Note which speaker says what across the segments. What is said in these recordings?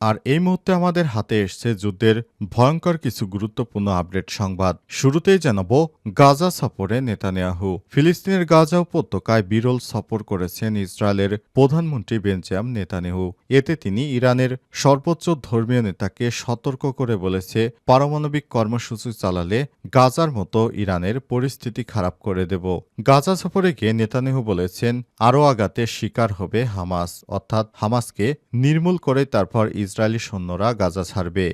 Speaker 1: আর এই মুহূর্তে আমাদের হাতে এসছে যুদ্ধের ভয়ঙ্কর কিছু গুরুত্বপূর্ণ আপডেট সংবাদ। শুরুতেই জানাব, গাজা সফরে নেতানিয়াহু। ফিলিস্তিনের গাজা উপত্যকায় বিরল সফর করেছেন ইসরায়েলের প্রধানমন্ত্রী বেঞ্জাম নেতানিয়াহু। এতে তিনি ইরানের সর্বোচ্চ ধর্মীয় নেতাকে সতর্ক করে বলেছে, পারমাণবিক কর্মসূচি চালালে গাজার মতো ইরানের পরিস্থিতি খারাপ করে দেব। গাজা সফরে গিয়ে নেতানিয়াহু বলেছেন, আরও আগাতে শিকার হবে হামাস। অর্থাৎ হামাসকে নির্মূল করে তারপর ইসরায়েলি সৈন্যরা গাজা ছাড়বে।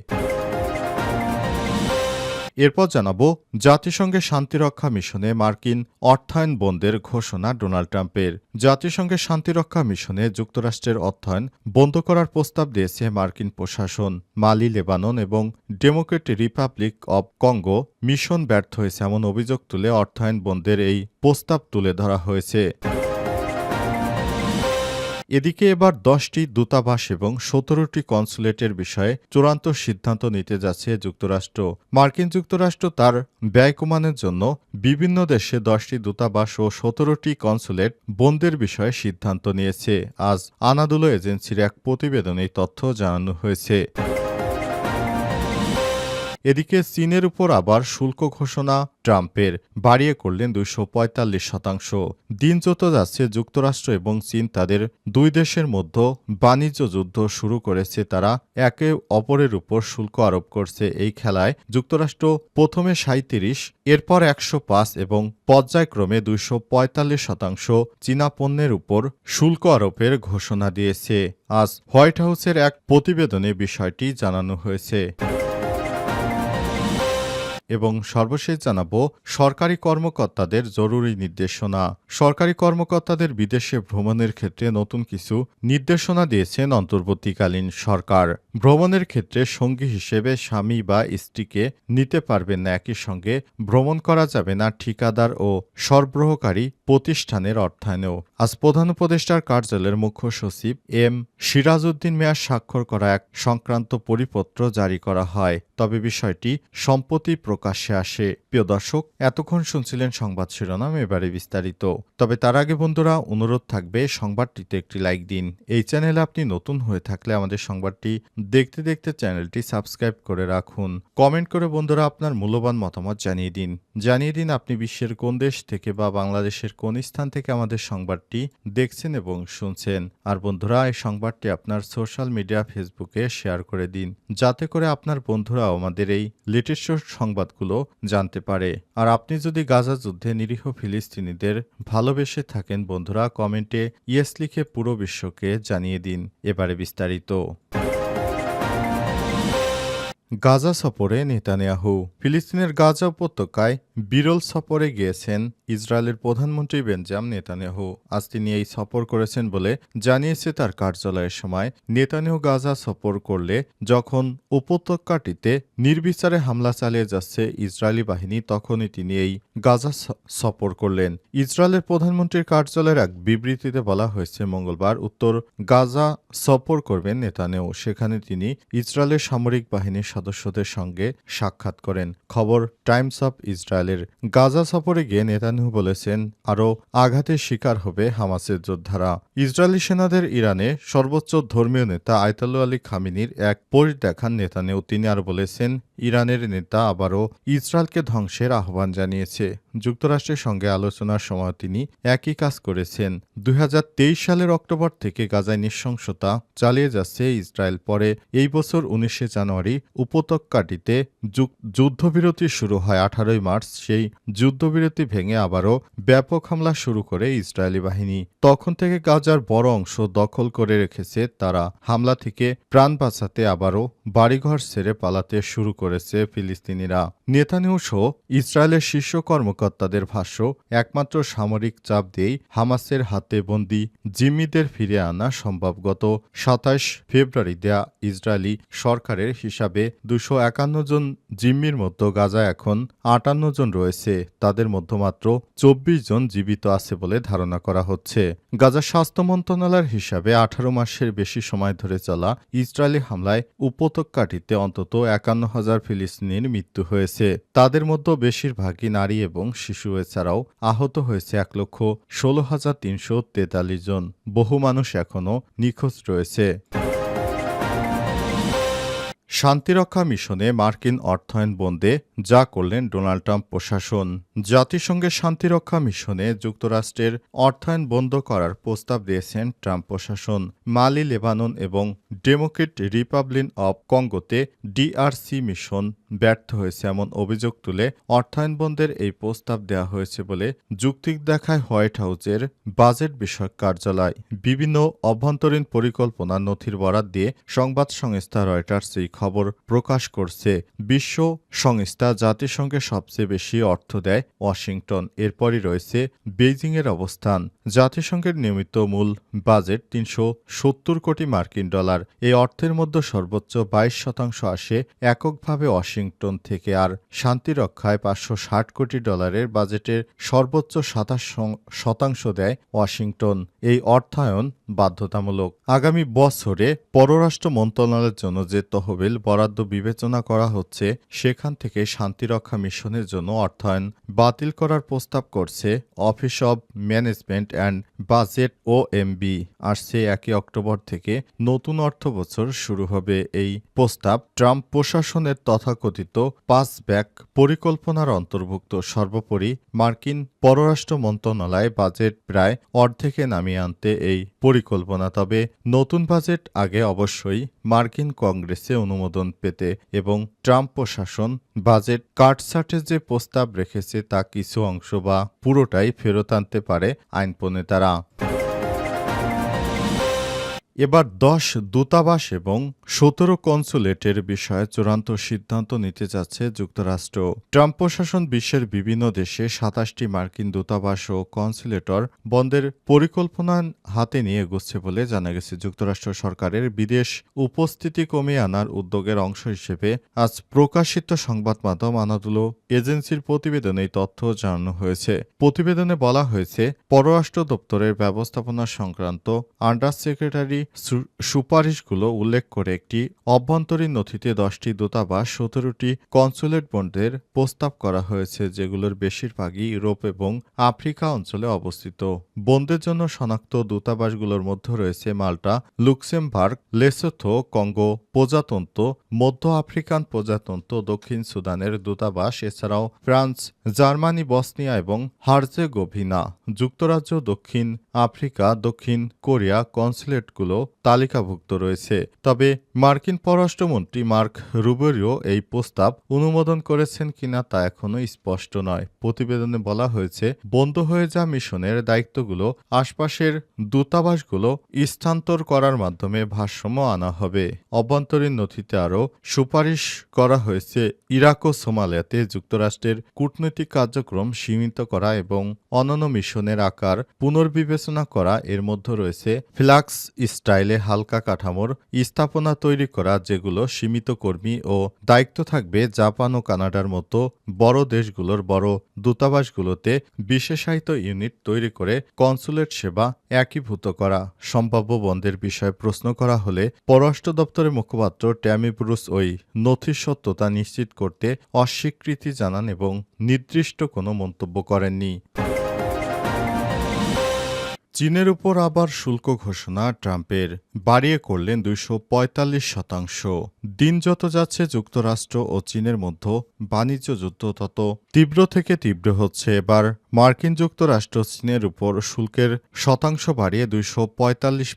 Speaker 1: এরপর জানাব, জাতিসংঘের শান্তিরক্ষা মিশনে মার্কিন অর্থায়ন বন্ধের ঘোষণা ডোনাল্ড ট্রাম্পের। জাতিসংঘের শান্তিরক্ষা মিশনে যুক্তরাষ্ট্রের অর্থায়ন বন্ধ করার প্রস্তাব দিয়েছে মার্কিন প্রশাসন। মালি, লেবানন এবং Democratic Republic of Congo mission ব্যর্থ হয়েছে এমন অভিযোগ তুলে অর্থায়ন বন্ধের এই প্রস্তাব তুলে ধরা হয়েছে। এদিকে এবার দশটি দূতাবাস এবং সতেরোটি কনসুলেটের বিষয়ে চূড়ান্ত সিদ্ধান্ত নিতে যাচ্ছে যুক্তরাষ্ট্র। মার্কিন যুক্তরাষ্ট্র তার ব্যয় কমানোর জন্য বিভিন্ন দেশে দশটি দূতাবাস ও সতেরোটি কনসুলেট বন্ধের বিষয়ে সিদ্ধান্ত নিয়েছে। আজ আনাদুলো এজেন্সির এক প্রতিবেদনে তথ্য জানানো হয়েছে। এদিকে চীনের উপর আবার শুল্ক ঘোষণা ট্রাম্পের। বাড়িয়ে করলেন দুইশো পঁয়তাল্লিশ শতাংশ। দিন যত যাচ্ছে, যুক্তরাষ্ট্র এবং চীন তাদের দুই দেশের মধ্যে বাণিজ্য যুদ্ধ শুরু করেছে। তারা একে অপরের উপর শুল্ক আরোপ করছে। এই খেলায় যুক্তরাষ্ট্র প্রথমে সাঁত্রিশ এরপর একশো পাঁচ এবং পর্যায়ক্রমে দুইশো পঁয়তাল্লিশ শতাংশ চীনা পণ্যের উপর শুল্ক আরোপের ঘোষণা দিয়েছে। আজ হোয়াইট হাউসের এক প্রতিবেদনে বিষয়টি জানানো হয়েছে। এবং সর্বশেষ জানাব, সরকারি কর্মকর্তাদের জরুরি নির্দেশনা। সরকারি কর্মকর্তাদের বিদেশে ভ্রমণের ক্ষেত্রে নতুন কিছু নির্দেশনা দিয়েছেন অন্তর্বর্তীকালীন সরকার। ভ্রমণের ক্ষেত্রে সঙ্গী হিসেবে স্বামী বা স্ত্রীকে নিতে পারবেন না, একই সঙ্গে ভ্রমণ করা যাবে না ঠিকাদার ও সরবরাহকারী প্রতিষ্ঠানের অর্থায়নেও। আজ প্রধান উপদেষ্টার কার্যালয়ের মুখ্য সচিব এম সিরাজউদ্দিন মেয়ার স্বাক্ষর করা এক সংক্রান্ত পরিপত্র জারি করা হয়। তবে বিষয়টি সম্প্রতি প্রকাশ্যে আসে। প্রিয় দর্শক, এতক্ষণ শুনছিলেন সংবাদ শিরোনাম, এবারে বিস্তারিত। তবে তার আগে বন্ধুরা, অনুরোধ থাকবে সংবাদটিতে একটি লাইক দিন। এই চ্যানেলে আপনি নতুন হয়ে থাকলে আমাদের সংবাদটি দেখতে দেখতে চ্যানেলটি সাবস্ক্রাইব করে রাখুন। কমেন্ট করে বন্ধুরা আপনার মূল্যবান মতামত জানিয়ে দিন। জানিয়ে দিন আপনি বিশ্বের কোন দেশ থেকে বা বাংলাদেশের কোন স্থান থেকে আমাদের সংবাদটি দেখছেন এবং শুনছেন। আর বন্ধুরা, এই সংবাদটি আপনার সোশ্যাল মিডিয়া ফেসবুকে শেয়ার করে দিন, যাতে করে আপনার বন্ধুরা আমাদের এই লেটেস্ট সংবাদগুলো জানতে পারে। আর আপনি যদি গাজা যুদ্ধে নিরীহ ফিলিস্তিনিদের ভালোবেসে থাকেন, বন্ধুরা, কমেন্টে ইয়েস লিখে পুরো বিশ্বকে জানিয়ে দিন। এবারে বিস্তারিত। গাজা সফরে নেতানিয়াহু ফিলিস্তিনের গাজা উপত্যকায় বিরল সফরে গিয়েছেন ইসরায়েলের প্রধানমন্ত্রী বেঞ্জাম নেতানিয়াহু। আজ তিনি এই সফর করেছেন বলে জানিয়েছে তার কার্যালয়ের সময়। নেতানিয়াহু গাজা সফর করলে যখন উপত্যকাটিতে নির্বিচারে হামলা চালিয়ে যাচ্ছে ইসরায়েলি বাহিনী, তখনই তিনি এই গাজা সফর করলেন। ইসরায়েলের প্রধানমন্ত্রীর কার্যালয়ের এক বিবৃতিতে বলা হয়েছে, মঙ্গলবার উত্তর গাজা সফর করবেন নেতানিয়াহু। সেখানে তিনি ইসরায়েলের সামরিক বাহিনীর সদস্যদের সঙ্গে সাক্ষাৎ করেন। খবর, টাইমস অফ ইসরায়েলের গাজা সফরে গিয়ে নেতানিয়াহু বলেছেন, আরও আঘাতের শিকার হবে হামাসের যোদ্ধারা। ইসরায়েলি সেনাদের ইরানে সর্বোচ্চ ধর্মীয় নেতা আয়তাল্লু আলী খামিনির এক পোস্ট দেখান তিনি আর বলেছেন, ইরানের নেতা আবারও ইসরায়েলকে ধ্বংসের আহ্বান জানিয়েছে। যুক্তরাষ্ট্রের সঙ্গে আলোচনার সময় তিনি একই কাজ করেছেন। দুই হাজার তেইশ সালের অক্টোবর থেকে গাজায় নৃশংসতা চালিয়ে যাচ্ছে ইসরায়েল। পরে এই বছর উনিশে জানুয়ারি উপত্যকাটিতে যুক- যুদ্ধবিরতি শুরু হয় আঠারোই মার্চ। সেই যুদ্ধবিরতি ভেঙে আবারও ব্যাপক হামলা শুরু করে ইসরায়েলি বাহিনী। তখন থেকে গাজার বড় অংশ দখল করে রেখেছে। তারা হামলা থেকে প্রাণ বাঁচাতে আবারও বাড়িঘর ছেড়ে পালাতে শুরু করেছে ফিলিস্তিনিরা। সহ ইসরায়েলের শীর্ষ কর্মকর্তাদের ভাষ্য, একমাত্র সামরিক চাপ দিয়েই হামাসের হাতে বন্দি জিম্মিদের ফিরে আনা সম্ভব। গত সাতাশ ফেব্রুয়ারি দেয়া ইসরায়েলি সরকারের হিসাবে দুশো একান্ন জন জিম্মির মধ্যে গাজা এখন আটান্ন জন রয়েছে। তাদের মধ্যে মাত্র চব্বিশ জন জীবিত আছে বলে ধারণা করা হচ্ছে। গাজা স্বাস্থ্য মন্ত্রণালয়ের হিসাবে আঠারো মাসের বেশি সময় ধরে চলা ইসরায়েলি হামলায় উপত্যকাটিতে অন্তত একান্ন হাজার ফিলিস্তিনির মৃত্যু হয়েছে। তাদের মধ্যে বেশিরভাগই নারী এবং শিশু, এছাড়াও আহত হয়েছে এক লক্ষ ষোলো হাজার তিনশো তেতাল্লিশ জন। বহু মানুষ এখনও নিখোঁজ রয়েছে। শান্তিরক্ষা মিশনে মার্কিন অর্থায়ন বন্দে যা করলেন ডোনাল্ড ট্রাম্প প্রশাসন। জাতিসংঘের শান্তিরক্ষা মিশনে যুক্তরাষ্ট্রের অর্থায়ন বন্ধ করার প্রস্তাব দিয়েছেন ট্রাম্প প্রশাসন। মালি, লেবানন এবং ডেমোক্রেট রিপাবলিন অব কঙ্গোতে ডিআরসি মিশন ব্যর্থ হয়েছে এমন অভিযোগ তুলে অর্থায়ন বন্ধের এই প্রস্তাব দেওয়া হয়েছে বলে যুক্তি দেখায় হোয়াইট হাউসের বাজেট বিষয়ক কার্যালয়। বিভিন্ন অভ্যন্তরীণ পরিকল্পনা নথির বরাত দিয়ে সংবাদ সংস্থা রয়টার্স এই খবর প্রকাশ করছে। বিশ্ব সংস্থা জাতিসংঘের সবচেয়ে বেশি অর্থ দেয় ওয়াশিংটন। এরপরই রয়েছে বেইজিংয়ের অবস্থান। জাতিসংঘের নিয়মিত মূল বাজেট তিনশো সত্তর কোটি মার্কিন ডলার। এই অর্থের মধ্যে সর্বোচ্চ বাইশ শতাংশ আসে এককভাবে ওয়াশিংটন। থেকে আর শান্তি রক্ষায় পাঁচশো ষাট কোটি ডলারের বাজেটের সর্বোচ্চ সাতাশ শতাংশ দেয় ওয়াশিংটন। এই অর্থায়ন বাধ্যতামূলক। আগামী বছরে পররাষ্ট্র মন্ত্রণালয়ের জন্য যে তহবিল বরাদ্দ বিবেচনা করা হচ্ছে, সেখান থেকে শান্তিরক্ষা মিশনের জন্য অর্থায়ন বাতিল করার প্রস্তাব করছে office of management and budget O M B একই অক্টোবর থেকে নতুন অর্থ বছর শুরু হবে। এই প্রস্তাব ট্রাম্প প্রশাসনের তথাকথিত পাঁচ ব্যাক পরিকল্পনার অন্তর্ভুক্ত সর্বোপরি মার্কিন পররাষ্ট্র মন্ত্রণালয় বাজেট প্রায় অর্ধেকে নামিয়ে আনতে এই পরিকল্পনা, তবে নতুন বাজেট আগে অবশ্যই মার্কিন কংগ্রেসে অনুমোদন পেতে এবং ট্রাম্প প্রশাসন বাজেট কাটছাটে যে প্রস্তাব রেখেছে তা কিছু অংশ বা পুরোটাই ফেরত আনতে পারে আইন প্রণেতারা এবার দশ দূতাবাস এবং সতেরো কনসুলেটের বিষয়ে চূড়ান্ত সিদ্ধান্ত নিতে যাচ্ছে যুক্তরাষ্ট্র। ট্রাম্প প্রশাসন বিশ্বের বিভিন্ন দেশে সাতাশটি মার্কিন দূতাবাস ও কনসুলেটর বন্ধের পরিকল্পনা হাতে নিয়ে এগোচ্ছে বলে জানা গেছে। যুক্তরাষ্ট্র সরকারের বিদেশ উপস্থিতি কমিয়ে আনার উদ্যোগের অংশ হিসেবে আজ প্রকাশিত সংবাদ মাধ্যম আনাদুলো এজেন্সির প্রতিবেদনে এই তথ্য জানানো হয়েছে। প্রতিবেদনে বলা হয়েছে, পররাষ্ট্র দপ্তরের ব্যবস্থাপনা সংক্রান্ত আন্ডার সেক্রেটারি সুপারিশগুলো উল্লেখ করে একটি অভ্যন্তরীণ নথিতে দশটি দূতাবাস, সতেরোটি কনসুলেট বন্ডের প্রস্তাব করা হয়েছে, যেগুলোর বেশিরভাগই ইউরোপ এবং আফ্রিকা অঞ্চলে অবস্থিত। বন্দের জন্য শনাক্ত দূতাবাসগুলোর মধ্যে রয়েছে মাল্টা, লুক্সেমবার্গ, লেসোথো, কঙ্গো প্রজাতন্ত্র, মধ্য আফ্রিকান প্রজাতন্ত্র, দক্ষিণ সুদানের দূতাবাস, এছাড়াও ফ্রান্স, জার্মানি, বসনিয়া এবং হার্জেগোভিনা। যুক্তরাজ্য, দক্ষিণ আফ্রিকা, দক্ষিণ কোরিয়া কনসুলেটগুলো তালিকাভুক্ত রয়েছে। তবে মার্কিন পররাষ্ট্রমন্ত্রী মার্ক রুবেরিও এই প্রস্তাব অনুমোদন করেছেন কিনা তা এখনও স্পষ্ট নয়। প্রতিবেদনে বলা হয়েছে, বন্ধ হয়ে যাওয়া মিশনের দায়িত্বগুলো আশপাশের দূতাবাসগুলো স্থানান্তর করার মাধ্যমে ভারসাম্য আনা হবে। অভ্যন্তরীণ নথিতে আরও সুপারিশ করা হয়েছে ইরাক ও সোমালিয়াতে যুক্তরাষ্ট্রের কূটনৈতিক কার্যক্রম সীমিত করা এবং অন্যান্য মিশনের আকার পুনর্বিবেচনা করা। এর মধ্যে রয়েছে ফ্লাক্স স্টাইলে হালকা কাঠামোর স্থাপনা তৈরি করা যেগুলো সীমিত কর্মী ও দায়িত্ব থাকবে জাপান ও কানাডার মতো বড় দেশগুলোর বড় দূতাবাসগুলোতে বিশেষায়িত ইউনিট তৈরি করে কনসুলেট সেবা একীভূত করা। সম্ভাব্য বন্ধের বিষয়ে প্রশ্ন করা হলে পররাষ্ট্র দপ্তরের মুখপাত্র ট্যামি ব্রুস ওই নথির সত্যতা নিশ্চিত করতে অস্বীকৃতি জানান এবং নির্দিষ্ট কোনো মন্তব্য করেননি। চীনের উপর আবার শুল্ক ঘোষণা ট্রাম্পের। বাড়িয়ে করলেন দুইশ পঁয়তাল্লিশ শতাংশ। দিন যত যাচ্ছে, যুক্তরাষ্ট্র ও চীনের মধ্যে বাণিজ্য যুদ্ধ তত তীব্র থেকে তীব্র হচ্ছে। এবার মার্কিন যুক্তরাষ্ট্র চীনের উপর শুল্কের শতাংশ বাড়িয়ে দুইশো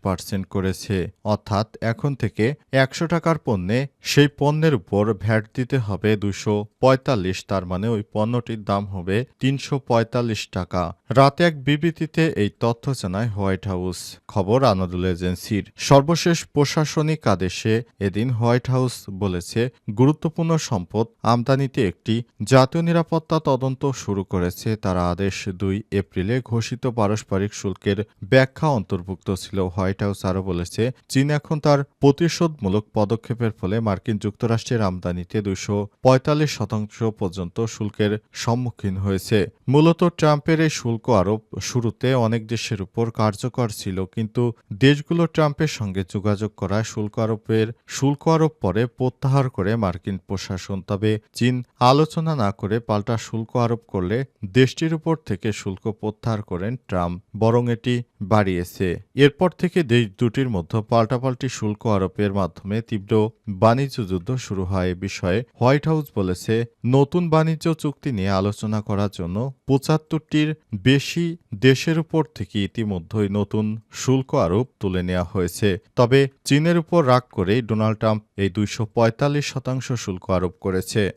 Speaker 1: পার্সেন্ট করেছে। অর্থাৎ এখন থেকে একশো টাকার পণ্যে সেই পণ্যের উপর ভ্যাট দিতে হবে দুশো পঁয়তাল্লিশ, তার মানে ওই পণ্যটির দাম হবে তিনশো পঁয়তাল্লিশ টাকা। রাতে এক বিবৃতিতে এই তথ্য জানায় হোয়াইট হাউস। খবর আনাদুল এজেন্সির। সর্বশেষ প্রশাসনিক আদেশে এদিন হোয়াইট হাউস বলেছে, গুরুত্বপূর্ণ সম্পদ আমদানিতে একটি জাতীয় নিরাপত্তা তদন্ত শুরু করেছে। তারা আদেশ সালের দুই এপ্রিলে ঘোষিত পারস্পরিক শুল্কের ব্যাখ্যা অন্তর্ভুক্ত ছিল। হোয়াইট হাউস আরও বলেছে, চীন এখন তার প্রতিশোধমূলক পদক্ষেপের ফলে মার্কিন যুক্তরাষ্ট্রের আমদানিতে দুশো পঁয়তাল্লিশ শতাংশ পর্যন্ত শুল্কের সম্মুখীন হয়েছে। মূলত ট্রাম্পের এই শুল্ক আরোপ শুরুতে অনেক দেশের উপর কার্যকর ছিল, কিন্তু দেশগুলো ট্রাম্পের সঙ্গে যোগাযোগ করায় শুল্ক আরোপের শুল্ক আরোপ পরে প্রত্যাহার করে মার্কিন প্রশাসন। তবে চীন আলোচনা না করে পাল্টা শুল্ক আরোপ করলে দেশটির উপর থেকে শুল্ক প্রত্যাহার করেন ট্রাম্প, বরং এটি বাড়িয়েছে। এরপর থেকে দেশ দুটির মধ্যে পাল্টাপাল্টি শুল্ক আরোপের মাধ্যমে তীব্র বাণিজ্য যুদ্ধ শুরু হয় বিষয়ে হোয়াইট হাউস বলেছে, নতুন বাণিজ্য চুক্তি নিয়ে আলোচনা করার জন্য পঁচাত্তরটির বেশি দেশের উপর থেকে ইতিমধ্যেই নতুন শুল্ক আরোপ তুলে নেওয়া হয়েছে। তবে চীনের উপর রাগ করেই ডোনাল্ড ট্রাম্প এই দুইশ পঁয়তাল্লিশ শতাংশ শুল্ক আরোপ করেছে।